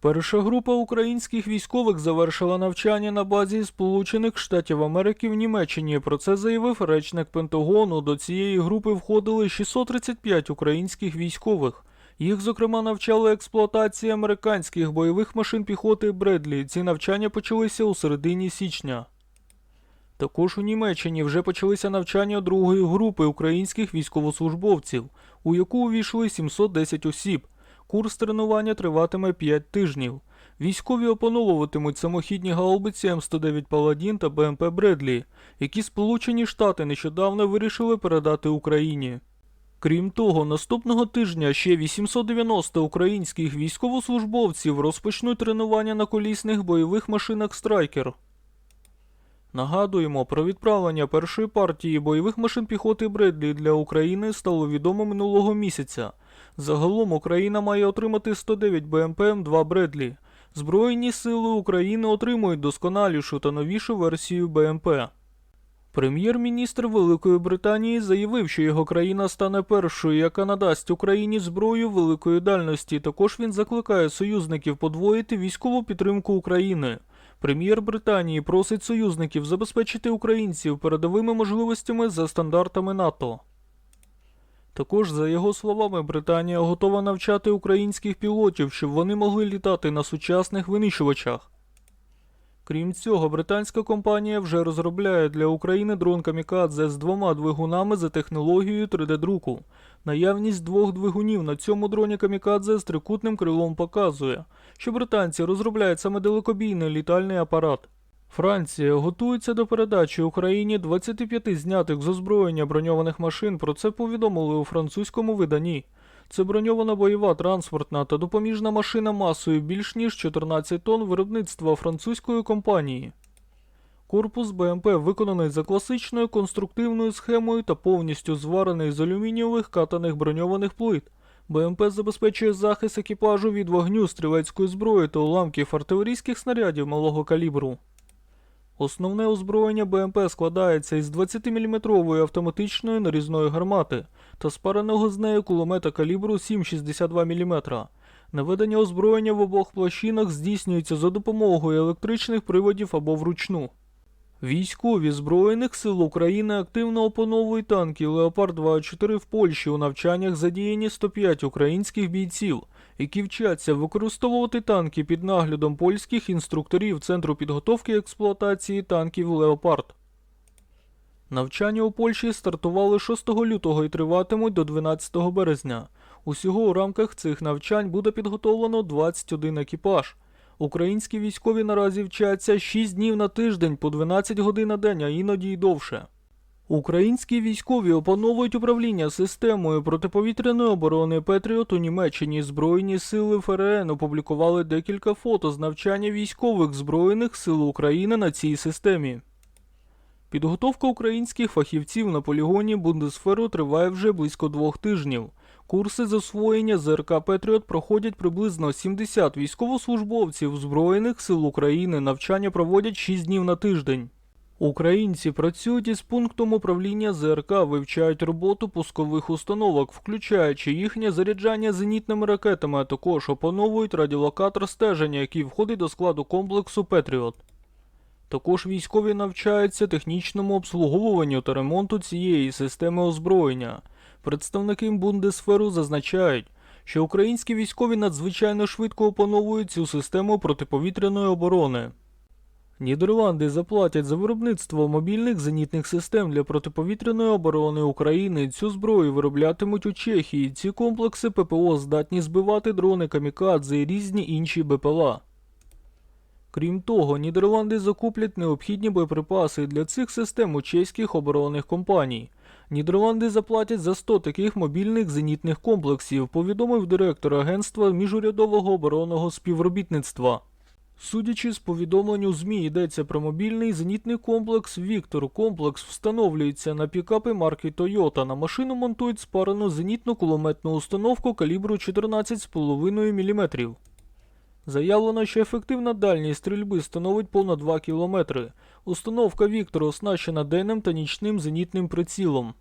Перша група українських військових завершила навчання на базі Сполучених Штатів Америки в Німеччині. Про це заявив речник Пентагону. До цієї групи входили 635 українських військових. Їх, зокрема, навчали експлуатації американських бойових машин піхоти Бредлі. Ці навчання почалися у середині січня. Також у Німеччині вже почалися навчання другої групи українських військовослужбовців, у яку увійшли 710 осіб. Курс тренування триватиме 5 тижнів. Військові опановуватимуть самохідні гаубиці М109 Паладін та БМП Бредлі, які Сполучені Штати нещодавно вирішили передати Україні. Крім того, наступного тижня ще 890 українських військовослужбовців розпочнуть тренування на колісних бойових машинах Страйкер. Нагадуємо, про відправлення першої партії бойових машин піхоти Бредлі для України стало відомо минулого місяця. Загалом Україна має отримати 109 БМП М2 Бредлі. Збройні сили України отримують досконалішу та новішу версію БМП. Прем'єр-міністр Великої Британії заявив, що його країна стане першою, яка надасть Україні зброю великої дальності. Також він закликає союзників подвоїти військову підтримку України. Прем'єр Британії просить союзників забезпечити українців передовими можливостями за стандартами НАТО. Також, за його словами, Британія готова навчати українських пілотів, щоб вони могли літати на сучасних винищувачах. Крім цього, британська компанія вже розробляє для України дрон Камікадзе з двома двигунами за технологією 3D-друку. Наявність двох двигунів на цьому дроні Камікадзе з трикутним крилом показує, що британці розробляють саме далекобійний літальний апарат. Франція готується до передачі Україні 25 знятих з озброєння броньованих машин. Про це повідомили у французькому виданні. Це броньована бойова транспортна та допоміжна машина масою більш ніж 14 тонн виробництва французької компанії. Корпус БМП виконаний за класичною конструктивною схемою та повністю зварений з алюмінієвих катаних броньованих плит. БМП забезпечує захист екіпажу від вогню стрілецької зброї та уламків артилерійських снарядів малого калібру. Основне озброєння БМП складається із 20-мм автоматичної нарізної гармати та спареного з нею кулемета калібру 7,62 мм. Наведення озброєння в обох площинах здійснюється за допомогою електричних приводів або вручну. Військові Збройних сил України активно опановують танки Леопард 24 в Польщі. У навчаннях задіяні 105 українських бійців, які вчаться використовувати танки під наглядом польських інструкторів Центру підготовки і експлуатації танків Леопард. Навчання у Польщі стартували 6 лютого і триватимуть до 12 березня. Усього у рамках цих навчань буде підготовлено 21 екіпаж. Українські військові наразі вчаться 6 днів на тиждень по 12 годин на день, а іноді й довше. Українські військові опановують управління системою протиповітряної оборони Петріот у Німеччині. Збройні сили ФРН опублікували декілька фото з навчання військових Збройних сил України на цій системі. Підготовка українських фахівців на полігоні Бундесферу триває вже близько двох тижнів. Курси з освоєння ЗРК Петріот проходять приблизно 70 військовослужбовців Збройних сил України. Навчання проводять 6 днів на тиждень. Українці працюють із пунктом управління ЗРК, вивчають роботу пускових установок, включаючи їхнє заряджання зенітними ракетами, а також опановують радіолокатор стеження, який входить до складу комплексу Петріот. Також військові навчаються технічному обслуговуванню та ремонту цієї системи озброєння. Представники Бундесферу зазначають, що українські військові надзвичайно швидко опановують цю систему протиповітряної оборони. Нідерланди заплатять за виробництво мобільних зенітних систем для протиповітряної оборони України. Цю зброю вироблятимуть у Чехії. Ці комплекси ППО здатні збивати дрони камікадзе і різні інші БПЛА. Крім того, Нідерланди закуплять необхідні боєприпаси для цих систем у чеських оборонних компаній. Нідерланди заплатять за 100 таких мобільних зенітних комплексів, повідомив директор Агентства міжурядового оборонного співробітництва. Судячи з повідомленню ЗМІ, йдеться про мобільний зенітний комплекс Віктор. Комплекс встановлюється на пікапи марки Toyota. На машину монтують спарену зенітну кулеметну установку калібру 14,5 мм. Заявлено, що ефективна дальність стрільби становить понад 2 кілометри. Установка Віктор оснащена денним та нічним зенітним прицілом.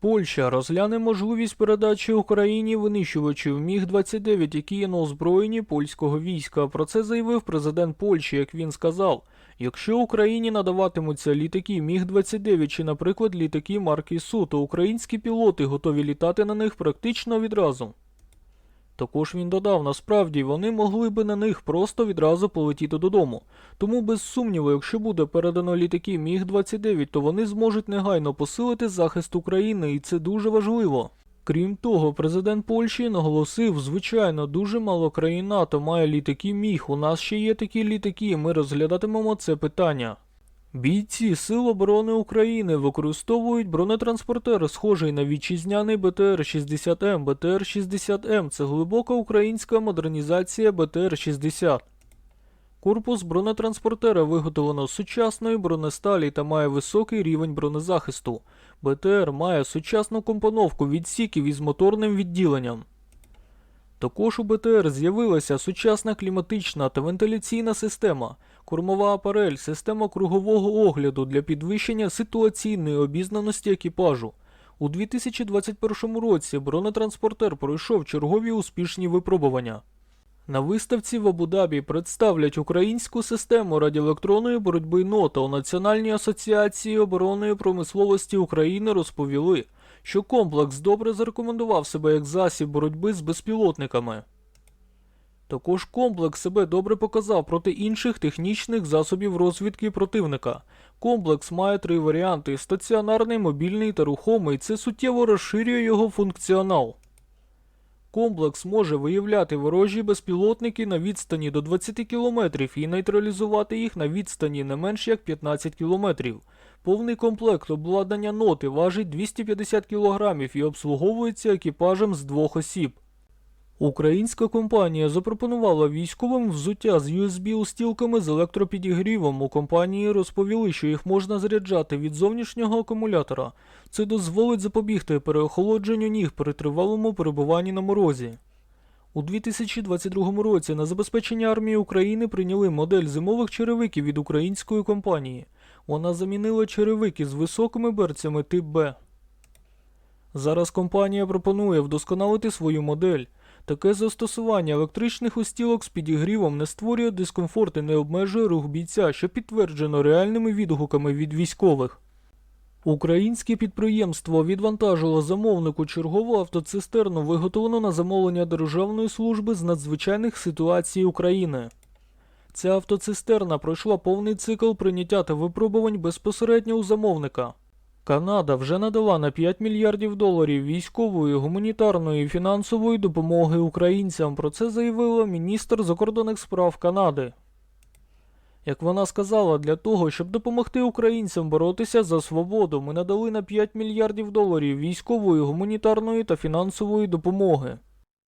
Польща розгляне можливість передачі Україні винищувачів Міг-29, які є на озброєнні польського війська. Про це заявив президент Польщі, як він сказав. Якщо Україні надаватимуться літаки Міг-29 чи, наприклад, літаки марки Су, то українські пілоти готові літати на них практично відразу. Також він додав, насправді вони могли би на них просто відразу полетіти додому. Тому без сумніву, якщо буде передано літаки Міг-29, то вони зможуть негайно посилити захист України, і це дуже важливо. Крім того, президент Польщі наголосив, звичайно, дуже мало країн НАТО має літаки Міг. У нас ще є такі літаки, ми розглядатимемо це питання. Бійці Сил оборони України використовують бронетранспортер, схожий на вітчизняний БТР-60М. БТР-60М – це глибока українська модернізація БТР-60. Корпус бронетранспортера виготовлено з сучасної бронесталі та має високий рівень бронезахисту. БТР має сучасну компоновку відсіків із моторним відділенням. Також у БТР з'явилася сучасна кліматична та вентиляційна система, кормова апарель, система кругового огляду для підвищення ситуаційної обізнаності екіпажу. У 2021 році бронетранспортер пройшов чергові успішні випробування. На виставці в Абу-Дабі представлять українську систему радіоелектронної боротьби НОТА у Національній асоціації оборонної промисловості України розповіли, що комплекс добре зарекомендував себе як засіб боротьби з безпілотниками. Також комплекс себе добре показав проти інших технічних засобів розвідки противника. Комплекс має три варіанти: стаціонарний, мобільний та рухомий. Це суттєво розширює його функціонал. Комплекс може виявляти ворожі безпілотники на відстані до 20 км і нейтралізувати їх на відстані не менш як 15 км. Повний комплект обладнання ноти важить 250 кг і обслуговується екіпажем з двох осіб. Українська компанія запропонувала військовим взуття з USB-устілками з електропідігрівом. У компанії розповіли, що їх можна заряджати від зовнішнього акумулятора. Це дозволить запобігти переохолодженню ніг при тривалому перебуванні на морозі. У 2022 році на забезпечення армії України прийняли модель зимових черевиків від української компанії. Вона замінила черевики з високими берцями тип Б. Зараз компанія пропонує вдосконалити свою модель. Таке застосування електричних устілок з підігрівом не створює дискомфорт і не обмежує рух бійця, що підтверджено реальними відгуками від військових. Українське підприємство відвантажило замовнику чергову автоцистерну, виготовлену на замовлення Державної служби з надзвичайних ситуацій України. Ця автоцистерна пройшла повний цикл прийняття та випробувань безпосередньо у замовника. Канада вже надала на 5 мільярдів доларів військової, гуманітарної і фінансової допомоги українцям. Про це заявила міністр закордонних справ Канади. Як вона сказала, для того, щоб допомогти українцям боротися за свободу, ми надали на 5 мільярдів доларів військової, гуманітарної та фінансової допомоги.